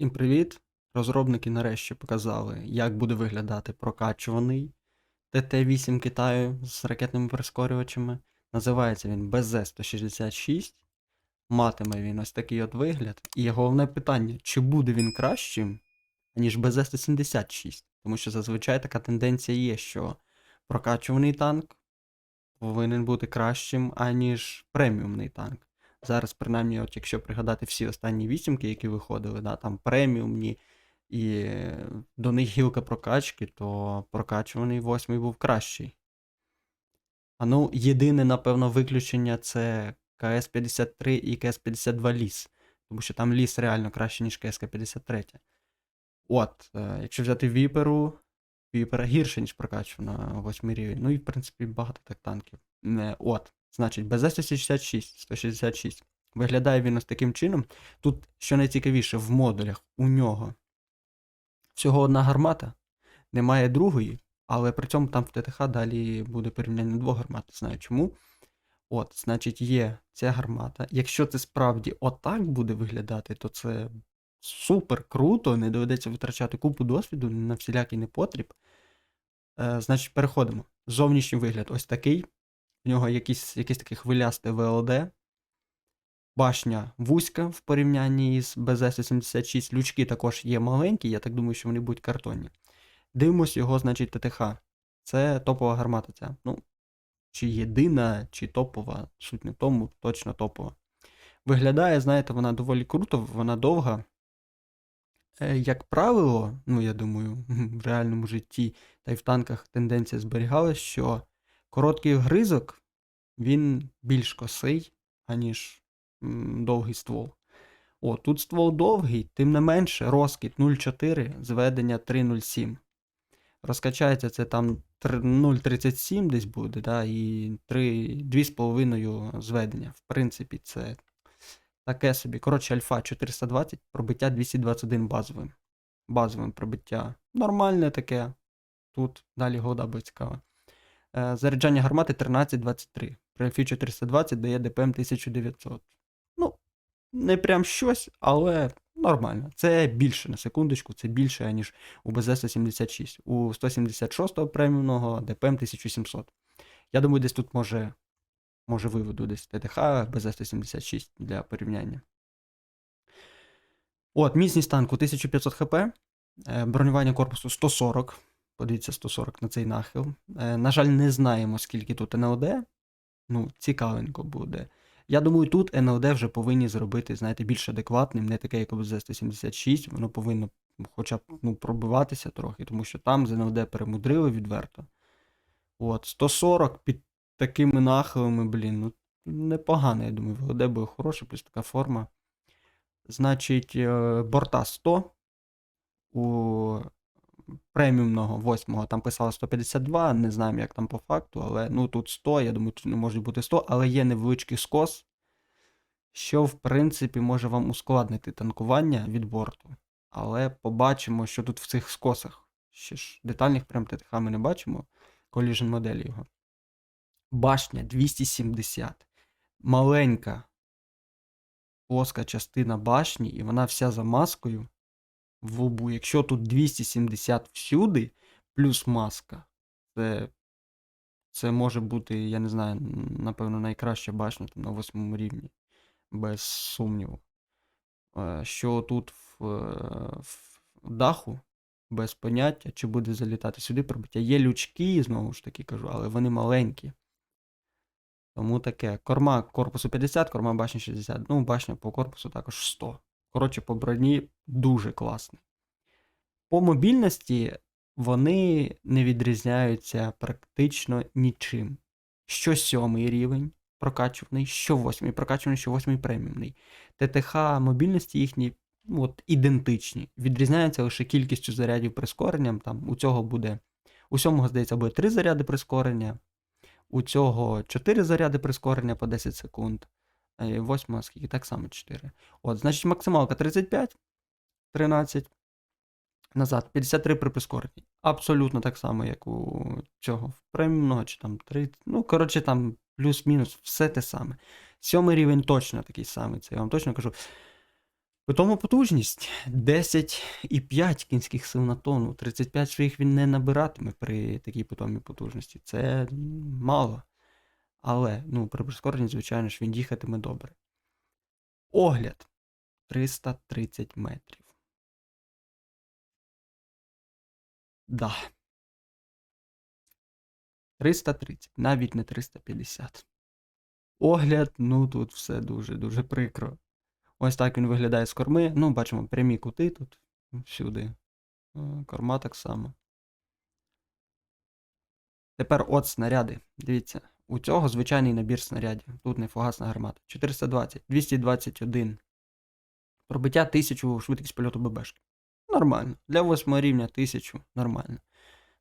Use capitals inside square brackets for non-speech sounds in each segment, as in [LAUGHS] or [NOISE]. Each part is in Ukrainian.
Всім привіт! Розробники нарешті показали, як буде виглядати прокачуваний ТТ-8 Китаю з ракетними прискорювачами. Називається він BZ-166. Матиме він ось такий от вигляд. І головне питання: чи буде він кращим, ніж BZ-176? Тому що зазвичай така тенденція є, що прокачуваний танк повинен бути кращим, аніж преміумний танк. Зараз, принаймні, от якщо пригадати всі останні вісімки, які виходили, да, там преміумні, і е, до них гілка прокачки, то прокачуваний восьмий був кращий. А ну, єдине, напевно, виключення це КС-53 і КС-52 ліс. Тому що там ліс реально краще, ніж КСК-53. От, е, якщо взяти Віперу, Віпера гірше, ніж прокачувана восьмий рівень. Ну і, в принципі, багато так танків. От, значить, БЗ-166, 166. Виглядає він ось таким чином. Тут, що найцікавіше, в модулях у нього всього одна гармата, немає другої, але при цьому там в ТТХ далі буде порівняння двох гармат. Знаю чому. От, значить, є ця гармата. Якщо це справді отак буде виглядати, то це супер круто, не доведеться витрачати купу досвіду на всілякий непотріб. Е, значить, переходимо. Зовнішній вигляд ось такий. В нього якийсь, якийсь такий хвилясте ВЛД. Башня вузька в порівнянні з БЗ-176. Лючки також є маленькі, я так думаю, що вони будуть картонні. Дивимось його, значить, ТТХ. Це топова гармата ця. Ну, чи єдина, чи топова, суть не тому, точно топова. Виглядає, знаєте, вона доволі круто, вона довга. Е, Як правило, ну я думаю, [LAUGHS] в реальному житті та й в танках тенденція зберігалась, що короткий гризок він більш косий, аніж довгий ствол. О, тут ствол довгий, тим не менше, розкид 0,4, зведення 3,07. Розкачається це там 0,37 десь буде, да, і 2,5 зведення. В принципі, це таке собі. Коротше, альфа 420, пробиття 221 базовим. Базовим пробиття. Нормальне таке. Тут далі года буде цікава. Е, заряджання гармати 13-23. При альфі 420 дає ДПМ 1900. Ну, не прям щось, але нормально. Це більше на секундочку, це більше, ніж у БЗ-176. У 176-го преміумного ДПМ 1700. Я думаю, десь тут може, може виведу десь ТТХ БЗ-176 для порівняння. От, міцність танку 1500 хп, е, бронювання корпусу 140. Подивіться, 140 на цей нахил. Е, На жаль, не знаємо, скільки тут НЛД. Ну, цікавенько буде. Я думаю, тут НЛД вже повинні зробити, знаєте, більш адекватним, не таке, як у БЗ-176. Воно повинно хоча б ну, пробиватися трохи, тому що там з НЛД перемудрили відверто. От, 140 під такими нахилами, блін, ну непогано, я думаю, ВЛД буде хороше, плюс така форма. Значить, е, борта 100. У преміумного 8 там писало 152, не знаємо, як там по факту, але ну тут 100, я думаю, тут не може бути 100, але є невеличкий скос, що в принципі може вам ускладнити танкування від борту. Але побачимо, що тут в цих скосах. Ще ж детальних прям ТТХ ми не бачимо. Collision моделі його. Башня 270. Маленька плоска частина башні, і вона вся за маскою в лобу. Якщо тут 270 всюди, плюс маска, це, це може бути, я не знаю, напевно, найкраща башня там, на восьмому рівні, без сумніву. Е, Що тут в, е, в даху, без поняття, чи буде залітати сюди пробиття. Є лючки, знову ж таки кажу, але вони маленькі. Тому таке. Корма корпусу 50, корма башні 60. Ну, башня по корпусу також 100. Коротше, по броні дуже класний. По мобільності вони не відрізняються практично нічим. Що сьомий рівень прокачуваний, що восьмий прокачуваний, що восьмий преміумний. ТТХ мобільності їхні ну, от, ідентичні. Відрізняються лише кількістю зарядів прискоренням. Там у цього буде. У сьомого, здається, буде 3 заряди прискорення. У цього 4 заряди прискорення по 10 секунд. Е, Восьма, скільки так само 4. От, значить, максималка 35, 13. Назад. 53 при прискоренні. Абсолютно так само, як у цього в преміумного, чи там 30. Ну, коротше, там плюс-мінус, все те саме. Сьомий рівень точно такий самий, це я вам точно кажу. При потужність 10,5 кінських сил на тонну. 35 своїх він не набиратиме при такій питомій потужності. Це мало. Але ну, при прискоренні, звичайно ж, він їхатиме добре. Огляд 330 метрів. Да. 330, навіть не 350. Огляд, ну тут все дуже-дуже прикро. Ось так він виглядає з корми. Ну, бачимо прямі кути тут всюди. Е, Корма так само. Тепер от снаряди. Дивіться, у цього звичайний набір снарядів. Тут не фугасна гармата. 420, 221. Пробиття 1000 швидкість польоту ББшки. Нормально. Для 8 рівня 1000 нормально.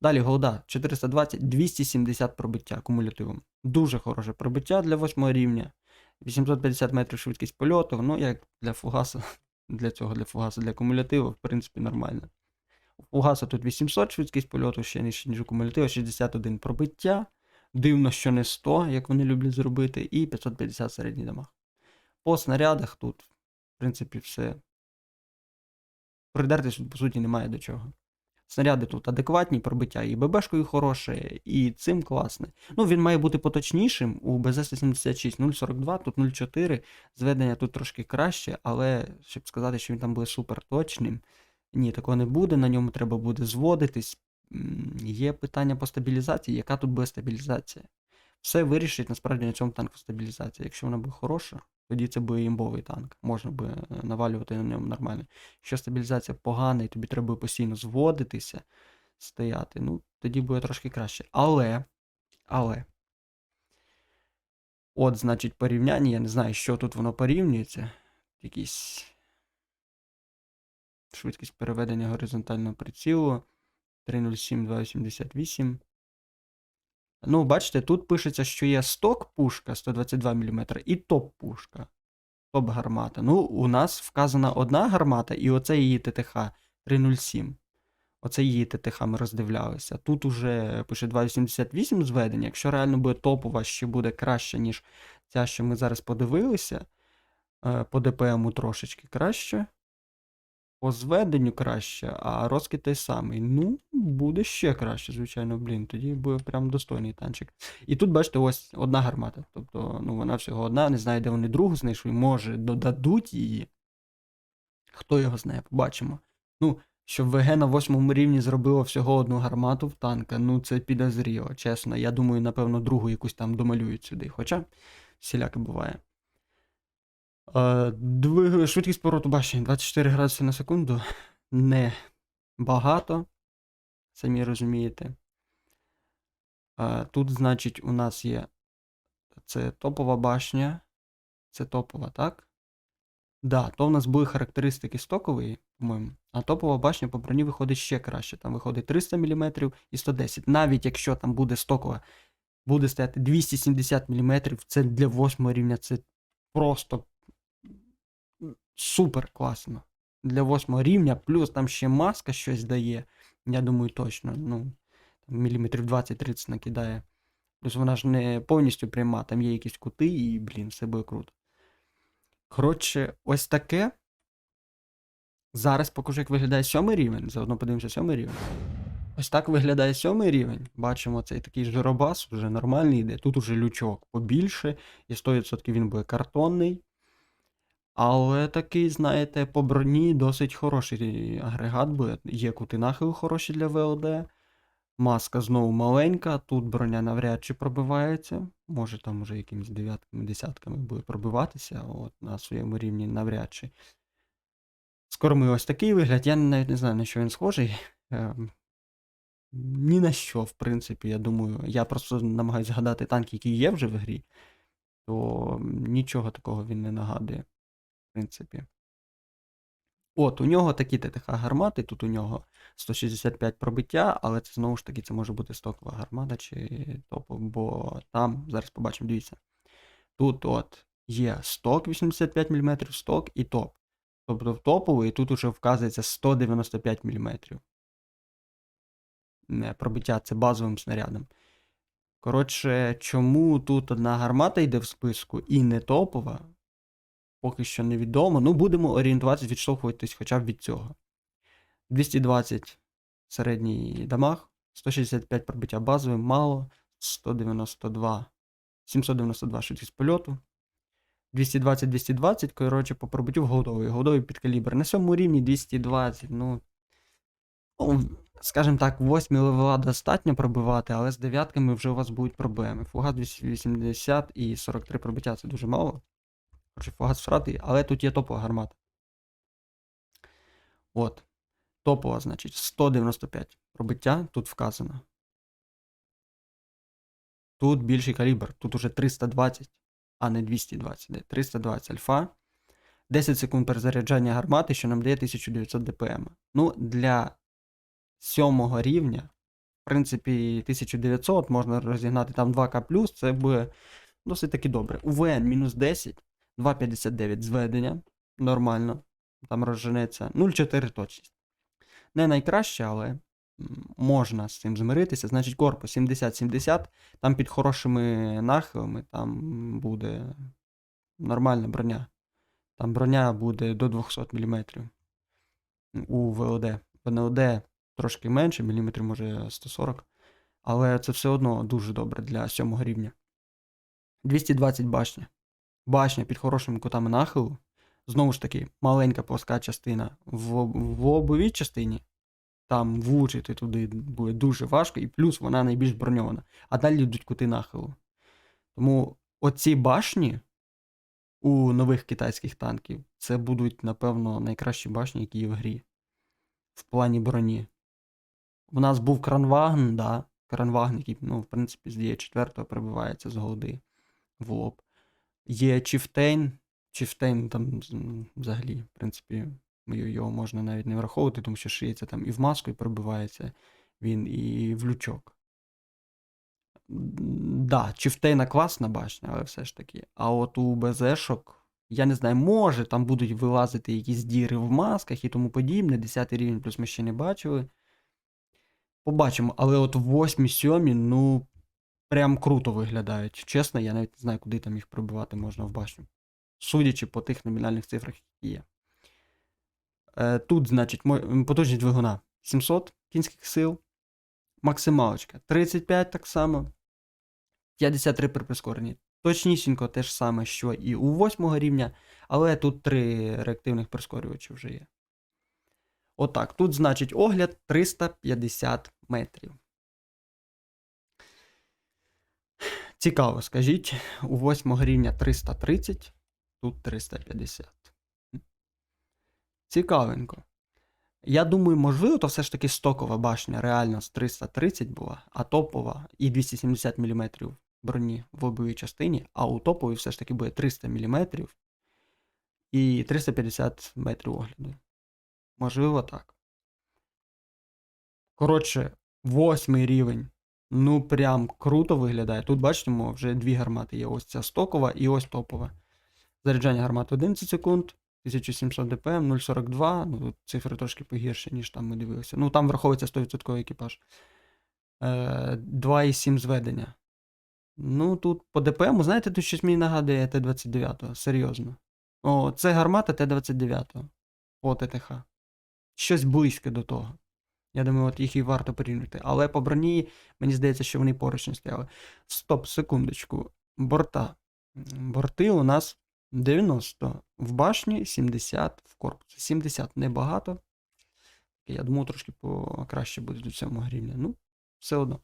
Далі голда 420, 270 пробиття кумулятивом. Дуже хороше пробиття для 8 рівня. 850 метрів швидкість польоту. Ну, як для фугаса, для цього для фугаса, для кумулятиву, в принципі, нормально. У фугаса тут 800 швидкість польоту, ще нижче, ніж у кумулятива, 61 пробиття. Дивно, що не 100, як вони люблять зробити, і 550 середній дамаг. По снарядах тут, в принципі, все. Придертись, тут, по суті, немає до чого. Снаряди тут адекватні, пробиття і ББшкою хороше, і цим класне. Ну, він має бути поточнішим. У БЗ-176 0,42, тут 0,4. Зведення тут трошки краще, але щоб сказати, що він там буде супер точним, ні, такого не буде. На ньому треба буде зводитись. Є питання по стабілізації. Яка тут буде стабілізація? Все вирішить насправді на цьому танку стабілізація. Якщо вона буде хороша, тоді це буде імбовий танк. Можна би е, навалювати на ньому нормально. Якщо стабілізація погана, і тобі треба постійно зводитися, стояти, ну, тоді буде трошки краще. Але, але. От, значить, порівняння, я не знаю, що тут воно порівнюється. Якісь швидкість переведення горизонтального прицілу 307 288. Ну, бачите, тут пишеться, що є сток пушка 122 мм і топ пушка. Топ гармата. Ну, у нас вказана одна гармата, і оце її ТТХ 307. Оце її ТТХ ми роздивлялися. Тут уже пише 288 зведення. Якщо реально буде топова, ще буде краще, ніж ця, що ми зараз подивилися. Е, По ДПМу трошечки краще. По зведенню краще, а розкид той самий. Ну, буде ще краще, звичайно, блін. Тоді буде прям достойний танчик. І тут, бачите, ось одна гармата. Тобто, ну, вона всього одна, не знаю, де вони другу знайшли. Може, додадуть її. Хто його знає, побачимо. Ну, щоб ВГ на восьмому рівні зробило всього одну гармату в танка, ну це підозріло, чесно. Я думаю, напевно, другу якусь там домалюють сюди. Хоча всіляке буває. Е, Швидкість повороту башні 24 градуси на секунду. Не багато, самі розумієте. Тут, значить, у нас є. Це топова башня. Це топова, так? Да, то в нас були характеристики стокової, по-моєму. А топова башня по броні виходить ще краще. Там виходить 300 мм і 110. Навіть якщо там буде стокова, буде стояти 270 мм, це для 8 рівня це просто супер класно. Для 8 рівня, плюс там ще маска щось дає. Я думаю, точно. Ну, міліметрів 20-30 накидає. Плюс вона ж не повністю пряма, там є якісь кути, і, блін, все буде круто. Коротше, ось таке. Зараз покажу, як виглядає сьомий рівень. Заодно подивимося сьомий рівень. Ось так виглядає сьомий рівень. Бачимо, цей такий жиробас, вже нормальний йде. Тут уже лючок побільше, і 100% він буде картонний. Але такий, знаєте, по броні досить хороший агрегат буде. Є кути нахилу хороші для ВЛД. Маска знову маленька, тут броня навряд чи пробивається. Може там уже якимись дев'ятками, десятками буде пробиватися, от на своєму рівні навряд чи. З корми ось такий вигляд. Я навіть не знаю, на що він схожий. Ем, Ні на що, в принципі, я думаю. Я просто намагаюся згадати танки, які є вже в грі, то нічого такого він не нагадує, принципі. От, у нього такі ТТХ гармати, тут у нього 165 пробиття, але це знову ж таки це може бути стокова гармата чи топ, бо там, зараз побачимо, дивіться. Тут от є сток 85 мм, сток і топ. Тобто в топовий тут уже вказується 195 мм. Не, пробиття це базовим снарядом. Коротше, чому тут одна гармата йде в списку і не топова? Поки що невідомо. Ну, будемо орієнтуватися, відштовхуватись хоча б від цього. 220 середній дамаг, 165 пробиття базовим, мало, 192, 792 швидкість польоту. 220-220, коротше, по пробиттю голдовий. Голдовий під калібр. На сьомому рівні 220, ну. ну, скажімо так, 8 левела достатньо пробивати, але з дев'ятками вже у вас будуть проблеми. Фугас 280 і 43 пробиття це дуже мало. Коротше, фугас всратий, але тут є топова гармата. От. Топова, значить, 195 пробиття тут вказано. Тут більший калібр, тут уже 320, а не 220, де 320 альфа. 10 секунд перезаряджання гармати, що нам дає 1900 ДПМ. Ну, для сьомого рівня, в принципі, 1900 можна розігнати там 2К, це буде досить таки добре. УВН мінус 10, 2,59 зведення. Нормально. Там розженеться. 0,4 точність. Не найкраще, але можна з цим змиритися. Значить, корпус 70-70. Там під хорошими нахилами там буде нормальна броня. Там броня буде до 200 мм у ВОД. В НЛД трошки менше, міліметрів може 140. Але це все одно дуже добре для сьомого рівня. 220 башня. Башня під хорошими кутами нахилу. Знову ж таки, маленька плоска частина. В, в лобовій частині там влучити туди буде дуже важко, і плюс вона найбільш броньована. А далі йдуть кути нахилу. Тому оці башні у нових китайських танків це будуть, напевно, найкращі башні, які є в грі. В плані броні. У нас був Кранваген, да. Кранваген, який, ну, в принципі, з діє 4 прибивається з голди в лоб. Є Чіфтейн. Чіфтейн там взагалі, в принципі, його можна навіть не враховувати, тому що шиється там і в маску, і пробивається він, і в лючок. Да, Чіфтейна класна башня, але все ж таки. А от у БЗшок, я не знаю, може там будуть вилазити якісь діри в масках і тому подібне. 10 рівень плюс ми ще не бачили. Побачимо, але от 8-7, ну, прям круто виглядають. Чесно, я навіть не знаю, куди там їх пробивати можна в башню. Судячи по тих номінальних цифрах, які є. Е, тут, значить, потужність двигуна 700 кінських сил. Максималочка 35 так само. 53 при прискоренні. Точнісінько те ж саме, що і у 8 рівня, але тут три реактивних прискорювачі вже є. Отак. Тут, значить, огляд 350 метрів. Цікаво, скажіть, у 8 рівня 330, тут 350. Цікавенько. Я думаю, можливо, то все ж таки стокова башня реально з 330 була, а топова і 270 мм броні в лобовій частині, а у топовій все ж таки буде 300 мм і 350 метрів огляду. Можливо, так. Коротше, восьмий рівень. Ну, прям круто виглядає. Тут бачимо, вже дві гармати є. Ось ця стокова і ось топова. Заряджання гармати 11 секунд, 1700 ДПМ, 0,42. Ну, тут цифри трошки погірші, ніж там ми дивилися. Ну, там враховується 100% екіпаж. Е, 2,7 зведення. Ну, тут по ДПМу, знаєте, тут щось мені нагадує Т-29, серйозно. О, це гармата Т-29 по ТТХ. Щось близьке до того. Я думаю, от їх і варто порівняти. Але по броні, мені здається, що вони поруч не стояли. Стоп, секундочку. Борта. Борти у нас 90 в башні, 70 в корпусі. 70 небагато. Я думаю, трошки краще буде до цього рівня. Ну, все одно.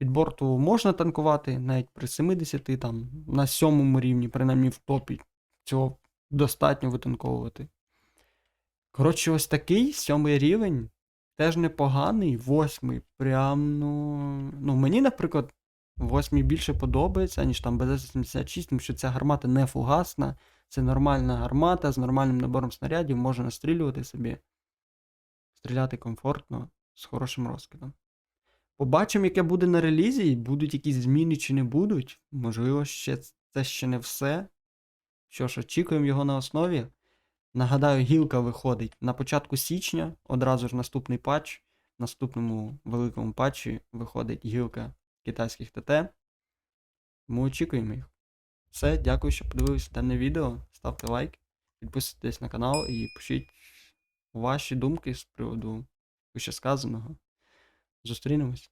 Від борту можна танкувати, навіть при 70, там, на сьомому рівні, принаймні в топі, цього достатньо витанковувати. Коротше, ось такий сьомий рівень. Теж непоганий, восьмий. Прям, ну. Ну, мені, наприклад, восьмий більше подобається, ніж там БЗ-76, тому що ця гармата не фугасна. Це нормальна гармата з нормальним набором снарядів, можна настрілювати собі. Стріляти комфортно, з хорошим розкидом. Побачимо, яке буде на релізі, будуть якісь зміни чи не будуть. Можливо, ще це ще не все. Що ж, очікуємо його на основі. Нагадаю, гілка виходить на початку січня, одразу ж наступний патч. В наступному великому патчі виходить гілка китайських ТТ. Ми очікуємо їх. Все, дякую, що подивилися дане відео. Ставте лайк, Підписуйтесь на канал і пишіть ваші думки з приводу вищесказаного. Зустрінемось.